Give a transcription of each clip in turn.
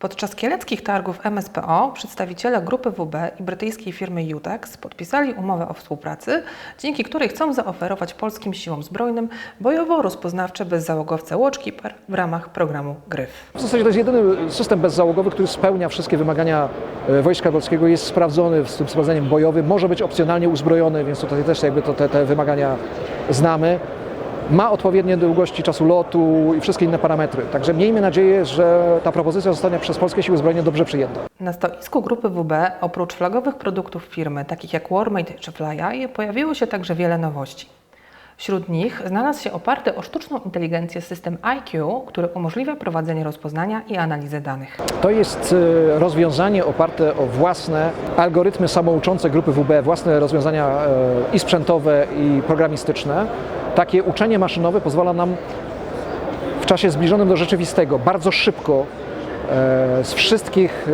Podczas kieleckich targów MSPO przedstawiciele grupy WB i brytyjskiej firmy Utex podpisali umowę o współpracy, dzięki której chcą zaoferować polskim siłom zbrojnym bojowo-rozpoznawcze bezzałogowce Watchkeeper w ramach programu GRYF. W zasadzie to jest jedyny system bezzałogowy, który spełnia wszystkie wymagania e, Wojska Polskiego, jest sprawdzony z tym sprawdzeniem bojowym, może być opcjonalnie uzbrojony, więc tutaj też jakby to, te, te wymagania znamy. Ma odpowiednie długości czasu lotu i wszystkie inne parametry. Także miejmy nadzieję, że ta propozycja zostanie przez polskie siły zbrojne dobrze przyjęta. Na stoisku grupy WB oprócz flagowych produktów firmy, takich jak Warmate czy Flyeye, pojawiło się także wiele nowości. Wśród nich znalazł się oparty o sztuczną inteligencję system IQ, który umożliwia prowadzenie rozpoznania i analizę danych. To jest e, rozwiązanie oparte o własne algorytmy samouczące grupy WB, własne rozwiązania e, i sprzętowe, i programistyczne. Takie uczenie maszynowe pozwala nam w czasie zbliżonym do rzeczywistego bardzo szybko e, z wszystkich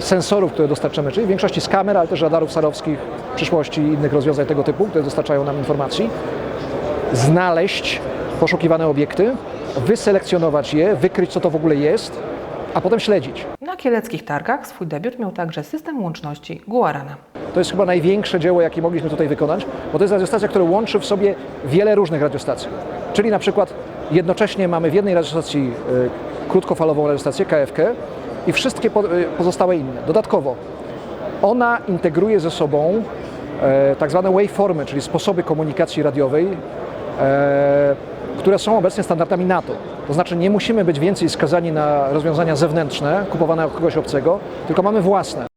sensorów, które dostarczamy, czyli w większości z kamer, ale też radarów sarowskich, w przyszłości i innych rozwiązań tego typu, które dostarczają nam informacji, znaleźć poszukiwane obiekty, wyselekcjonować je, wykryć co to w ogóle jest, a potem śledzić. Na kieleckich targach swój debiut miał także system łączności Guarana. To jest chyba największe dzieło, jakie mogliśmy tutaj wykonać, bo to jest radiostacja, która łączy w sobie wiele różnych radiostacji. Czyli na przykład jednocześnie mamy w jednej radiostacji y, krótkofalową radiostację, KFK, i wszystkie po, y, pozostałe inne. Dodatkowo ona integruje ze sobą e, tak zwane waveformy, czyli sposoby komunikacji radiowej, które są obecnie standardami NATO. To znaczy nie musimy być więcej skazani na rozwiązania zewnętrzne, kupowane od kogoś obcego, tylko mamy własne.